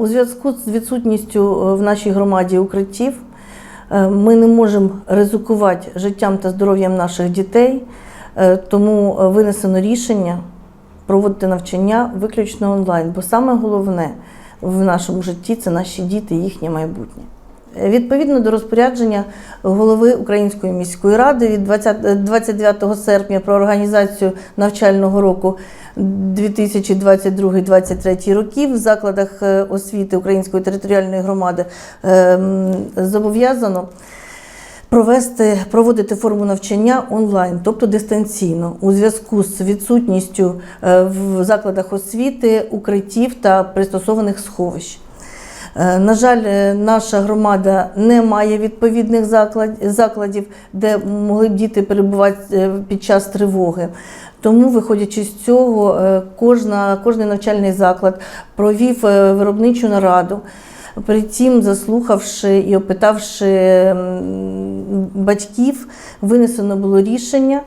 У зв'язку з відсутністю е, в нашій громаді укриттів е, ми не можемо ризикувати життям та здоров'ям наших дітей, е, тому винесено рішення проводити навчання виключно онлайн, бо саме головне в нашому житті це наші діти, їхнє майбутнє. Е, Відповідно до розпорядження голови Української міської ради від 20 е, 29 серпня про організацію навчального року 2022-2023 років в закладах е, освіти Української територіальної громади е, зобов'язано провести, проводити форму навчання онлайн, тобто дистанційно, у зв'язку з відсутністю е, в закладах освіти укриттів та пристосованих сховищ. Е, На жаль, е, наша громада не має відповідних закладів, де могли б діти перебувати е, під час тривоги. Тому, виходячи з цього, кожна, кожний навчальний заклад провів виробничу нараду. При цім, заслухавши і опитавши батьків, винесено було рішення.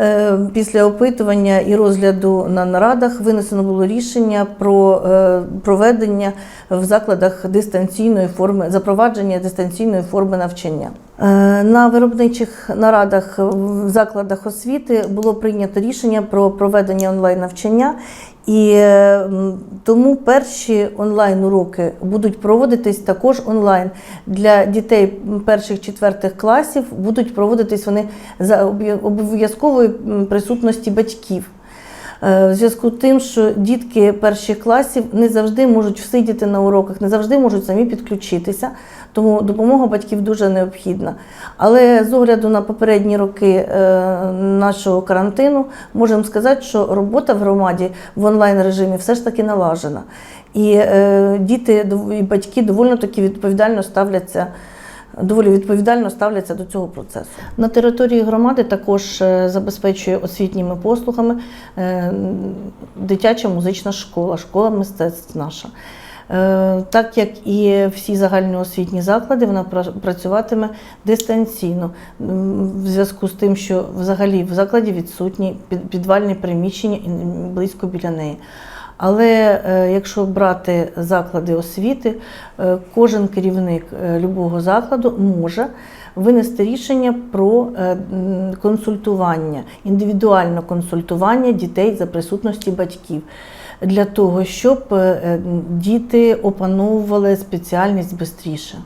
Е, Після опитування і розгляду на нарадах винесено було рішення про е, проведення в закладах дистанційної форми, запровадження дистанційної форми навчання. Е, На виробничих нарадах в закладах освіти було прийнято рішення про проведення онлайн навчання. І тому перші онлайн уроки будуть проводитись також онлайн для дітей перших четвертих класів. Будуть проводитись вони за обов'я- обов'язкової присутності батьків. Е, В зв'язку з тим, що дітки перших класів не завжди можуть всидіти на уроках, не завжди можуть самі підключитися, тому допомога батьків дуже необхідна. Але з огляду на попередні роки е, нашого карантину можемо сказати, що робота в громаді в онлайн режимі все ж таки налажена. І е, діти і батьки доволі таки відповідально ставляться доволі відповідально ставляться до цього процесу. На території громади також е, забезпечує освітніми послугами е, дитяча музична школа, школа мистецтв наша. Е, Так як і всі загальноосвітні заклади, вона працюватиме дистанційно в зв'язку з тим, що взагалі в закладі відсутні підвальні приміщення і близько біля неї. Але е, якщо брати заклади освіти, е, кожен керівник е, любого закладу може винести рішення про консультування, індивідуальне консультування дітей за присутності батьків. Для того, щоб діти опановували спеціальність швидше.